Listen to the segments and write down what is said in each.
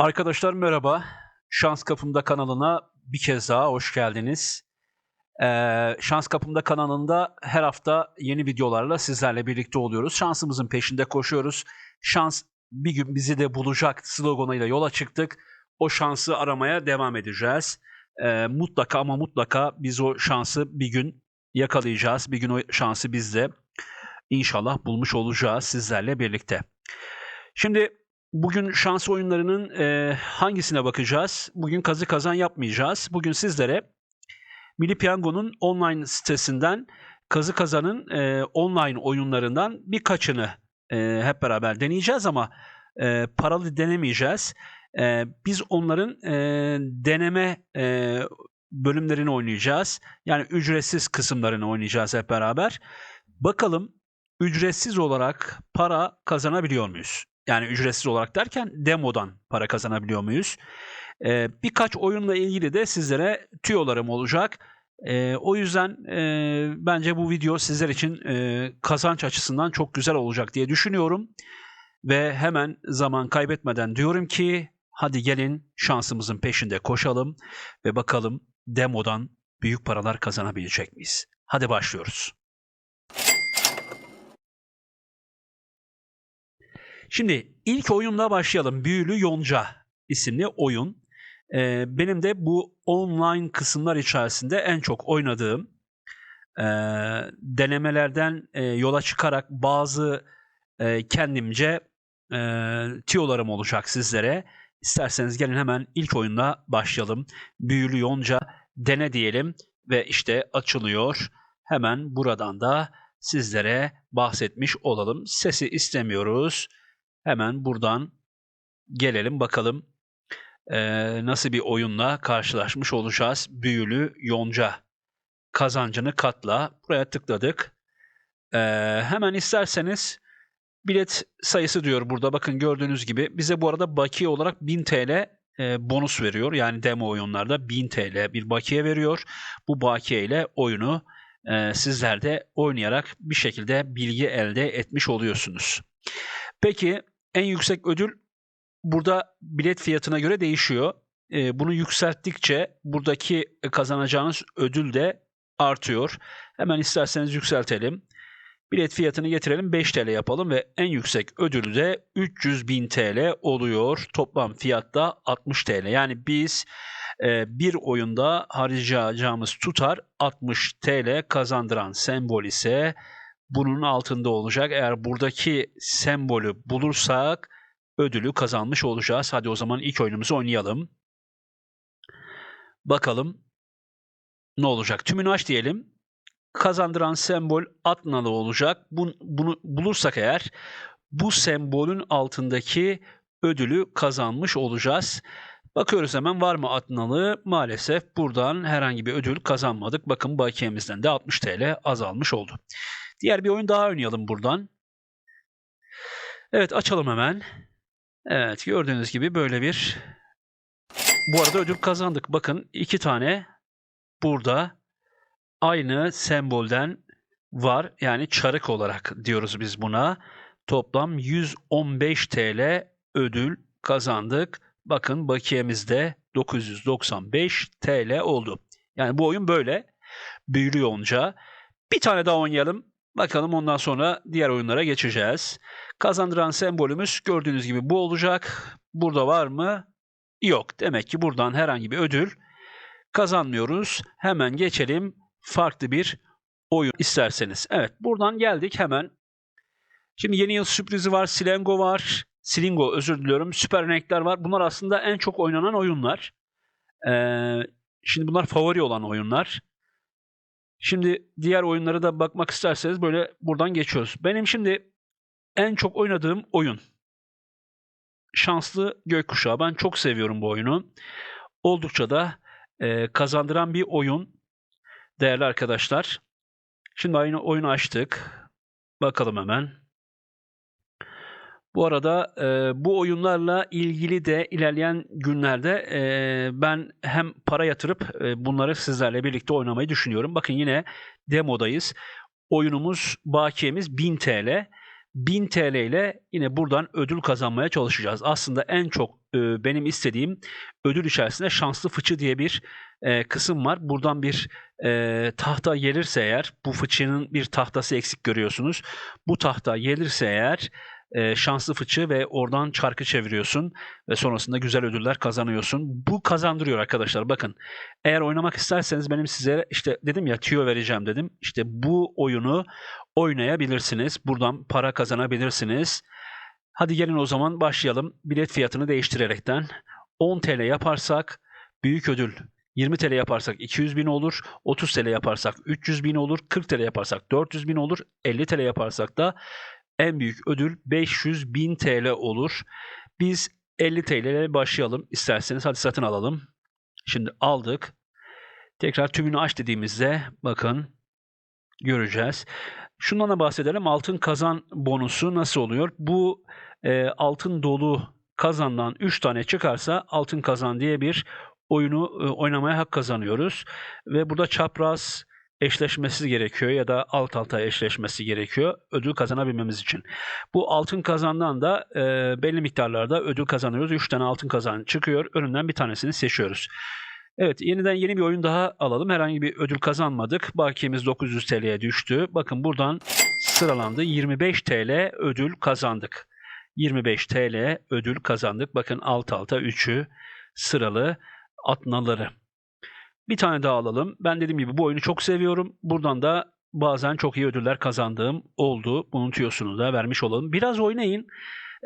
Arkadaşlar merhaba. Şans Kapımda kanalına bir kez daha hoş geldiniz. Ee, Şans Kapımda kanalında her hafta yeni videolarla sizlerle birlikte oluyoruz. Şansımızın peşinde koşuyoruz. Şans bir gün bizi de bulacak sloganıyla yola çıktık. O şansı aramaya devam edeceğiz. Ee, mutlaka ama mutlaka biz o şansı bir gün yakalayacağız. Bir gün o şansı biz de inşallah bulmuş olacağız sizlerle birlikte. Şimdi Bugün şans oyunlarının e, hangisine bakacağız? Bugün kazı kazan yapmayacağız. Bugün sizlere Milli Piyango'nun online sitesinden kazı kazanın e, online oyunlarından birkaçını e, hep beraber deneyeceğiz ama e, paralı denemeyeceğiz. E, biz onların e, deneme e, bölümlerini oynayacağız. Yani ücretsiz kısımlarını oynayacağız hep beraber. Bakalım ücretsiz olarak para kazanabiliyor muyuz? Yani ücretsiz olarak derken demodan para kazanabiliyor muyuz? Ee, birkaç oyunla ilgili de sizlere tüyolarım olacak. Ee, o yüzden e, bence bu video sizler için e, kazanç açısından çok güzel olacak diye düşünüyorum. Ve hemen zaman kaybetmeden diyorum ki hadi gelin şansımızın peşinde koşalım ve bakalım demodan büyük paralar kazanabilecek miyiz? Hadi başlıyoruz. Şimdi ilk oyunla başlayalım. Büyülü Yonca isimli oyun. Ee, benim de bu online kısımlar içerisinde en çok oynadığım e, denemelerden e, yola çıkarak bazı e, kendimce e, tiyolarım olacak sizlere. İsterseniz gelin hemen ilk oyunla başlayalım. Büyülü Yonca dene diyelim ve işte açılıyor. Hemen buradan da sizlere bahsetmiş olalım. Sesi istemiyoruz. Hemen buradan gelelim bakalım ee, nasıl bir oyunla karşılaşmış olacağız. Büyülü Yonca kazancını katla. Buraya tıkladık. Ee, hemen isterseniz bilet sayısı diyor burada. Bakın gördüğünüz gibi bize bu arada bakiye olarak 1000 TL e, bonus veriyor. Yani demo oyunlarda 1000 TL bir bakiye veriyor. Bu bakiye ile oyunu e, sizler de oynayarak bir şekilde bilgi elde etmiş oluyorsunuz. Peki en yüksek ödül burada bilet fiyatına göre değişiyor. E, bunu yükselttikçe buradaki kazanacağınız ödül de artıyor. Hemen isterseniz yükseltelim. Bilet fiyatını getirelim 5 TL yapalım ve en yüksek ödülü de 300 bin TL oluyor. Toplam fiyatta 60 TL. Yani biz e, bir oyunda harcayacağımız tutar 60 TL kazandıran sembol ise bunun altında olacak. Eğer buradaki sembolü bulursak ödülü kazanmış olacağız. Hadi o zaman ilk oyunumuzu oynayalım. Bakalım ne olacak? Tümünü aç diyelim. Kazandıran sembol at nalı olacak. Bunu, bunu bulursak eğer bu sembolün altındaki ödülü kazanmış olacağız. Bakıyoruz hemen var mı at nalı? Maalesef buradan herhangi bir ödül kazanmadık. Bakın bakiyemizden de 60 TL azalmış oldu. Diğer bir oyun daha oynayalım buradan. Evet açalım hemen. Evet gördüğünüz gibi böyle bir bu arada ödül kazandık. Bakın iki tane burada aynı sembolden var. Yani çarık olarak diyoruz biz buna. Toplam 115 TL ödül kazandık. Bakın bakiyemizde 995 TL oldu. Yani bu oyun böyle. Büyülü onca. Bir tane daha oynayalım. Bakalım ondan sonra diğer oyunlara geçeceğiz. Kazandıran sembolümüz gördüğünüz gibi bu olacak. Burada var mı? Yok. Demek ki buradan herhangi bir ödül kazanmıyoruz. Hemen geçelim farklı bir oyun isterseniz. Evet buradan geldik hemen. Şimdi yeni yıl sürprizi var. Silengo var. Silingo özür diliyorum. Süper renkler var. Bunlar aslında en çok oynanan oyunlar. Ee, şimdi bunlar favori olan oyunlar. Şimdi diğer oyunlara da bakmak isterseniz böyle buradan geçiyoruz. Benim şimdi en çok oynadığım oyun. Şanslı Gökkuşağı. Ben çok seviyorum bu oyunu. Oldukça da e, kazandıran bir oyun. Değerli arkadaşlar. Şimdi aynı oyunu açtık. Bakalım hemen. Bu arada e, bu oyunlarla ilgili de ilerleyen günlerde e, ben hem para yatırıp e, bunları sizlerle birlikte oynamayı düşünüyorum. Bakın yine demodayız. Oyunumuz, bakiyemiz 1000 TL. 1000 TL ile yine buradan ödül kazanmaya çalışacağız. Aslında en çok e, benim istediğim ödül içerisinde şanslı fıçı diye bir e, kısım var. Buradan bir e, tahta gelirse eğer bu fıçının bir tahtası eksik görüyorsunuz. Bu tahta gelirse eğer e, şanslı fıçı ve oradan çarkı çeviriyorsun ve sonrasında güzel ödüller kazanıyorsun. Bu kazandırıyor arkadaşlar. Bakın eğer oynamak isterseniz benim size işte dedim ya tüyo vereceğim dedim. İşte bu oyunu oynayabilirsiniz. Buradan para kazanabilirsiniz. Hadi gelin o zaman başlayalım. Bilet fiyatını değiştirerekten 10 TL yaparsak büyük ödül 20 TL yaparsak 200 bin olur, 30 TL yaparsak 300 bin olur, 40 TL yaparsak 400 bin olur, 50 TL yaparsak da en büyük ödül 500 bin TL olur. Biz 50 TL ile başlayalım isterseniz. Hadi satın alalım. Şimdi aldık. Tekrar tümünü aç dediğimizde bakın göreceğiz. Şundan da bahsedelim. Altın kazan bonusu nasıl oluyor? Bu e, altın dolu kazandan 3 tane çıkarsa altın kazan diye bir oyunu e, oynamaya hak kazanıyoruz. Ve burada çapraz eşleşmesi gerekiyor ya da alt alta eşleşmesi gerekiyor ödül kazanabilmemiz için. Bu altın kazandan da e, belli miktarlarda ödül kazanıyoruz. 3 tane altın kazan çıkıyor. Önünden bir tanesini seçiyoruz. Evet yeniden yeni bir oyun daha alalım. Herhangi bir ödül kazanmadık. Bakiyemiz 900 TL'ye düştü. Bakın buradan sıralandı. 25 TL ödül kazandık. 25 TL ödül kazandık. Bakın alt alta 3'ü sıralı atnaları. Bir tane daha alalım. Ben dediğim gibi bu oyunu çok seviyorum. Buradan da bazen çok iyi ödüller kazandığım oldu. Bunun da vermiş olalım. Biraz oynayın.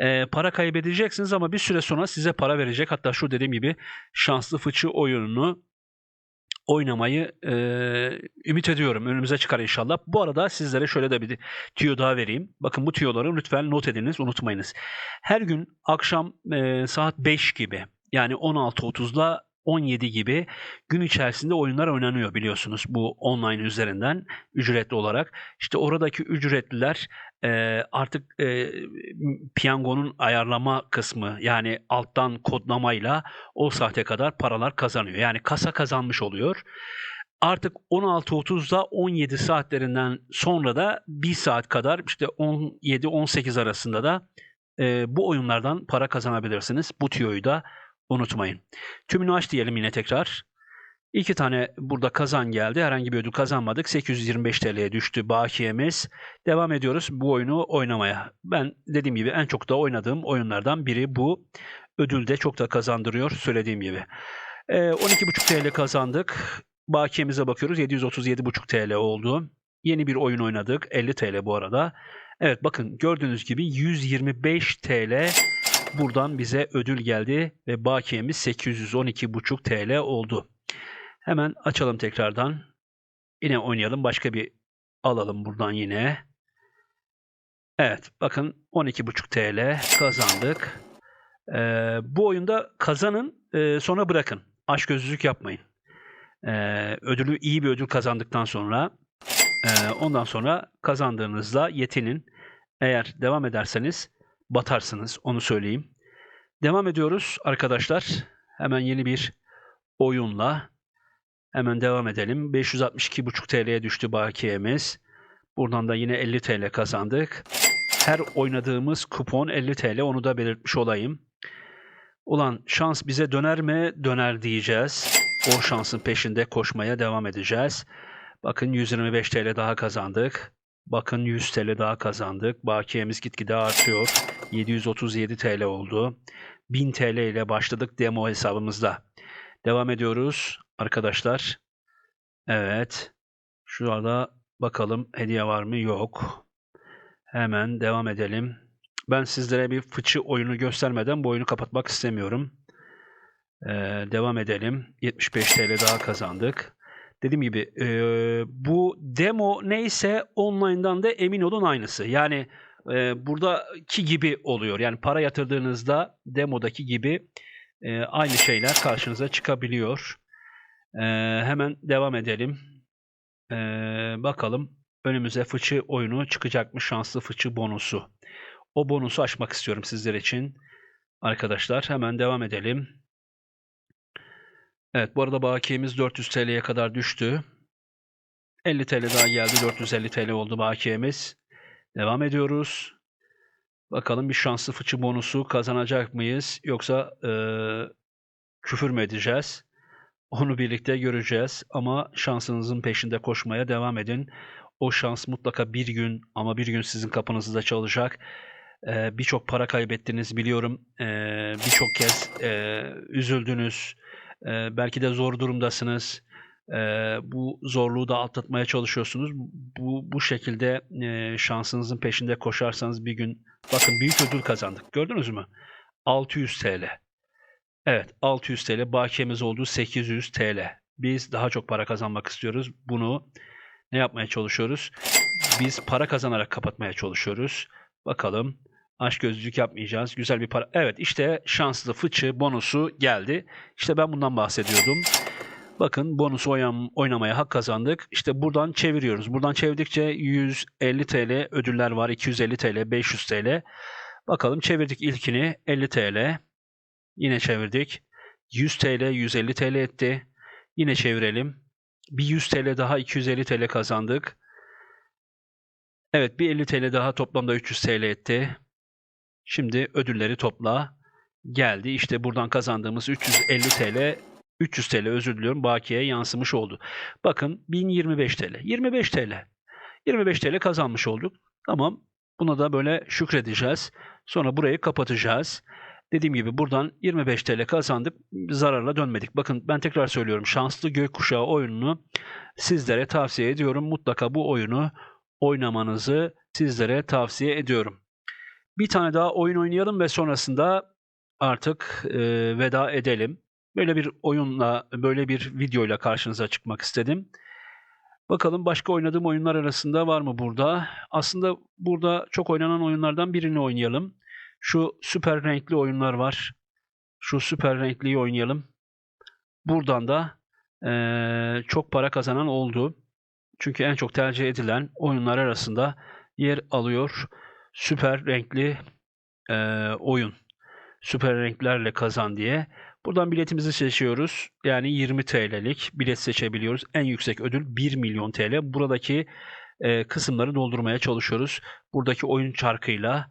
Ee, para kaybedeceksiniz ama bir süre sonra size para verecek. Hatta şu dediğim gibi şanslı fıçı oyununu oynamayı e, ümit ediyorum. Önümüze çıkar inşallah. Bu arada sizlere şöyle de bir tüyo daha vereyim. Bakın bu tüyoları lütfen not ediniz, unutmayınız. Her gün akşam e, saat 5 gibi yani 16.30'la 17 gibi gün içerisinde oyunlar oynanıyor biliyorsunuz bu online üzerinden ücretli olarak. İşte oradaki ücretliler e, artık e, piyangonun ayarlama kısmı yani alttan kodlamayla o saate kadar paralar kazanıyor. Yani kasa kazanmış oluyor. Artık 16.30'da 17 saatlerinden sonra da 1 saat kadar işte 17-18 arasında da e, bu oyunlardan para kazanabilirsiniz. Bu tüyoyu da unutmayın. Tümünü aç diyelim yine tekrar. İki tane burada kazan geldi. Herhangi bir ödül kazanmadık. 825 TL'ye düştü bakiyemiz. Devam ediyoruz bu oyunu oynamaya. Ben dediğim gibi en çok da oynadığım oyunlardan biri bu. Ödül de çok da kazandırıyor söylediğim gibi. Ee, 12,5 TL kazandık. Bakiyemize bakıyoruz. 737,5 TL oldu. Yeni bir oyun oynadık. 50 TL bu arada. Evet bakın gördüğünüz gibi 125 TL buradan bize ödül geldi ve bakiyemiz 812,5 TL oldu. Hemen açalım tekrardan. Yine oynayalım. Başka bir alalım buradan yine. Evet bakın 12,5 TL kazandık. Ee, bu oyunda kazanın e, sonra bırakın. Aşk gözlülük yapmayın. Ee, ödülü iyi bir ödül kazandıktan sonra e, ondan sonra kazandığınızda yetinin. Eğer devam ederseniz batarsınız onu söyleyeyim. Devam ediyoruz arkadaşlar. Hemen yeni bir oyunla hemen devam edelim. 562,5 TL'ye düştü bakiyemiz. Buradan da yine 50 TL kazandık. Her oynadığımız kupon 50 TL onu da belirtmiş olayım. Ulan şans bize döner mi? Döner diyeceğiz. O şansın peşinde koşmaya devam edeceğiz. Bakın 125 TL daha kazandık. Bakın 100 TL daha kazandık. Bakiyemiz gitgide artıyor. 737 TL oldu. 1000 TL ile başladık demo hesabımızda. Devam ediyoruz arkadaşlar. Evet. Şurada bakalım hediye var mı? Yok. Hemen devam edelim. Ben sizlere bir fıçı oyunu göstermeden bu oyunu kapatmak istemiyorum. Ee, devam edelim. 75 TL daha kazandık. Dediğim gibi e, bu demo neyse online'dan da emin olun aynısı. Yani e, buradaki gibi oluyor. Yani para yatırdığınızda demodaki gibi e, aynı şeyler karşınıza çıkabiliyor. E, hemen devam edelim. E, bakalım önümüze fıçı oyunu çıkacakmış şanslı fıçı bonusu. O bonusu açmak istiyorum sizler için. Arkadaşlar hemen devam edelim. Evet bu arada bakiyemiz 400 TL'ye kadar düştü. 50 TL daha geldi. 450 TL oldu bakiyemiz. Devam ediyoruz. Bakalım bir şanslı fıçı bonusu kazanacak mıyız? Yoksa eee, küfür mü edeceğiz? Onu birlikte göreceğiz. Ama şansınızın peşinde koşmaya devam edin. O şans mutlaka bir gün ama bir gün sizin kapınızda çalacak. Eee, Birçok para kaybettiniz biliyorum. Eee, Birçok kez eee, üzüldünüz. Eee, belki de zor durumdasınız. Eee, bu zorluğu da atlatmaya çalışıyorsunuz. Bu bu şekilde eee, şansınızın peşinde koşarsanız bir gün bakın büyük ödül kazandık. Gördünüz mü? 600 TL. Evet, 600 TL. Bakiyemiz oldu 800 TL. Biz daha çok para kazanmak istiyoruz. Bunu ne yapmaya çalışıyoruz? Biz para kazanarak kapatmaya çalışıyoruz. Bakalım. Aşk gözlük yapmayacağız. Güzel bir para. Evet işte şanslı fıçı bonusu geldi. İşte ben bundan bahsediyordum. Bakın bonus oynam, oynamaya hak kazandık. İşte buradan çeviriyoruz. Buradan çevirdikçe 150 TL ödüller var. 250 TL, 500 TL. Bakalım çevirdik ilkini 50 TL. Yine çevirdik. 100 TL, 150 TL etti. Yine çevirelim. Bir 100 TL daha 250 TL kazandık. Evet bir 50 TL daha toplamda 300 TL etti. Şimdi ödülleri topla. Geldi. İşte buradan kazandığımız 350 TL 300 TL özür diliyorum bakiye yansımış oldu. Bakın 1025 TL. 25 TL. 25 TL kazanmış olduk. Tamam. Buna da böyle şükredeceğiz. Sonra burayı kapatacağız. Dediğim gibi buradan 25 TL kazandık. Zararla dönmedik. Bakın ben tekrar söylüyorum. Şanslı Gökkuşağı oyununu sizlere tavsiye ediyorum. Mutlaka bu oyunu oynamanızı sizlere tavsiye ediyorum. Bir tane daha oyun oynayalım ve sonrasında artık e, veda edelim. Böyle bir oyunla, böyle bir videoyla karşınıza çıkmak istedim. Bakalım başka oynadığım oyunlar arasında var mı burada? Aslında burada çok oynanan oyunlardan birini oynayalım. Şu süper renkli oyunlar var. Şu süper renkliyi oynayalım. Buradan da eee, çok para kazanan oldu. Çünkü en çok tercih edilen oyunlar arasında yer alıyor. Süper renkli eee, oyun. Süper renklerle kazan diye. Buradan biletimizi seçiyoruz. Yani 20 TL'lik bilet seçebiliyoruz. En yüksek ödül 1 milyon TL. Buradaki e, kısımları doldurmaya çalışıyoruz. Buradaki oyun çarkıyla.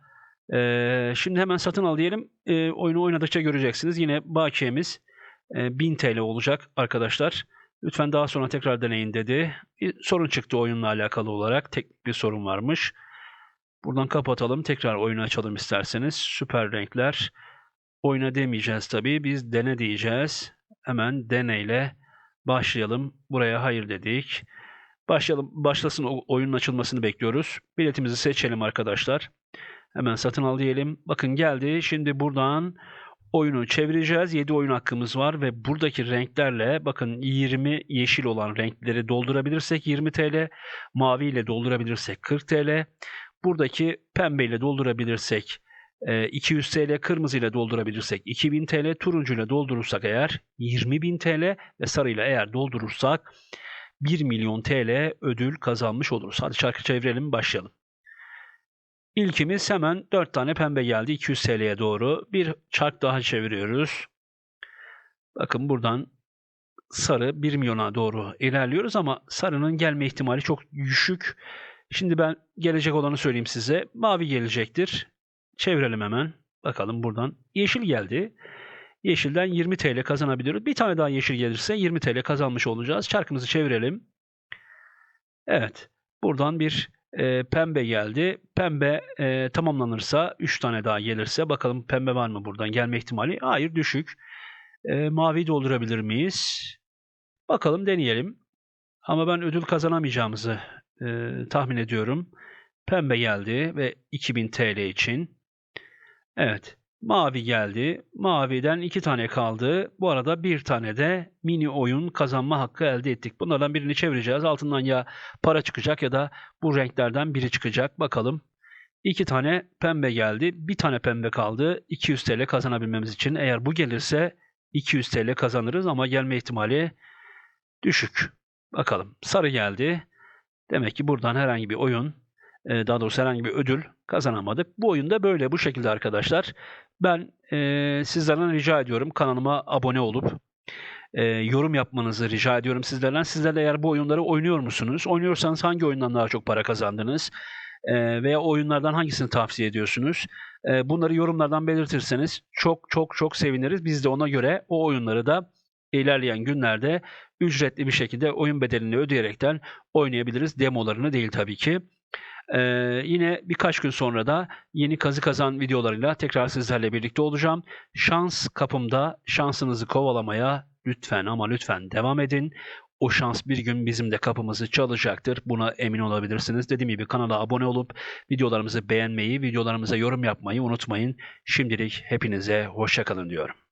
E, şimdi hemen satın al diyelim. E, oyunu oynadıkça göreceksiniz. Yine bakiyemiz e, 1000 TL olacak arkadaşlar. Lütfen daha sonra tekrar deneyin dedi. Bir sorun çıktı oyunla alakalı olarak. Teknik bir sorun varmış. Buradan kapatalım. Tekrar oyunu açalım isterseniz. Süper renkler. Oyna demeyeceğiz tabii. Biz dene diyeceğiz. Hemen deneyle başlayalım. Buraya hayır dedik. Başlayalım. Başlasın oyunun açılmasını bekliyoruz. Biletimizi seçelim arkadaşlar. Hemen satın al diyelim. Bakın geldi. Şimdi buradan oyunu çevireceğiz. 7 oyun hakkımız var ve buradaki renklerle bakın 20 yeşil olan renkleri doldurabilirsek 20 TL, mavi ile doldurabilirsek 40 TL, buradaki pembe ile doldurabilirsek e, 200 TL, kırmızı ile doldurabilirsek 2000 TL, turuncu ile doldurursak eğer 20.000 TL ve sarı ile eğer doldurursak 1 milyon TL ödül kazanmış oluruz. Hadi şarkı çevirelim başlayalım. İlkimiz hemen 4 tane pembe geldi 200 TL'ye doğru. Bir çark daha çeviriyoruz. Bakın buradan sarı 1 milyona doğru ilerliyoruz ama sarının gelme ihtimali çok düşük. Şimdi ben gelecek olanı söyleyeyim size. Mavi gelecektir. Çevirelim hemen. Bakalım buradan. Yeşil geldi. Yeşilden 20 TL kazanabiliyoruz. Bir tane daha yeşil gelirse 20 TL kazanmış olacağız. Çarkımızı çevirelim. Evet. Buradan bir e, pembe geldi. Pembe e, tamamlanırsa 3 tane daha gelirse bakalım pembe var mı buradan gelme ihtimali? Hayır düşük. E, mavi doldurabilir miyiz? Bakalım deneyelim. Ama ben ödül kazanamayacağımızı e, tahmin ediyorum. Pembe geldi ve 2000 TL için. Evet. Mavi geldi. Maviden iki tane kaldı. Bu arada bir tane de mini oyun kazanma hakkı elde ettik. Bunlardan birini çevireceğiz. Altından ya para çıkacak ya da bu renklerden biri çıkacak. Bakalım. İki tane pembe geldi. Bir tane pembe kaldı. 200 TL kazanabilmemiz için. Eğer bu gelirse 200 TL kazanırız ama gelme ihtimali düşük. Bakalım. Sarı geldi. Demek ki buradan herhangi bir oyun, e, daha doğrusu herhangi bir ödül kazanamadık. Bu oyunda böyle bu şekilde arkadaşlar. Ben e, sizlerden rica ediyorum kanalıma abone olup e, yorum yapmanızı rica ediyorum sizlerden. Sizler de eğer bu oyunları oynuyor musunuz? Oynuyorsanız hangi oyundan daha çok para kazandınız? E, veya oyunlardan hangisini tavsiye ediyorsunuz? Eee, bunları yorumlardan belirtirseniz çok çok çok seviniriz. Biz de ona göre o oyunları da ilerleyen günlerde ücretli bir şekilde oyun bedelini ödeyerekten oynayabiliriz. Demolarını değil tabii ki. Eee, yine birkaç gün sonra da yeni kazı kazan videolarıyla tekrar sizlerle birlikte olacağım. Şans kapımda şansınızı kovalamaya lütfen ama lütfen devam edin. O şans bir gün bizim de kapımızı çalacaktır. Buna emin olabilirsiniz. Dediğim gibi kanala abone olup videolarımızı beğenmeyi, videolarımıza yorum yapmayı unutmayın. Şimdilik hepinize hoşçakalın diyorum.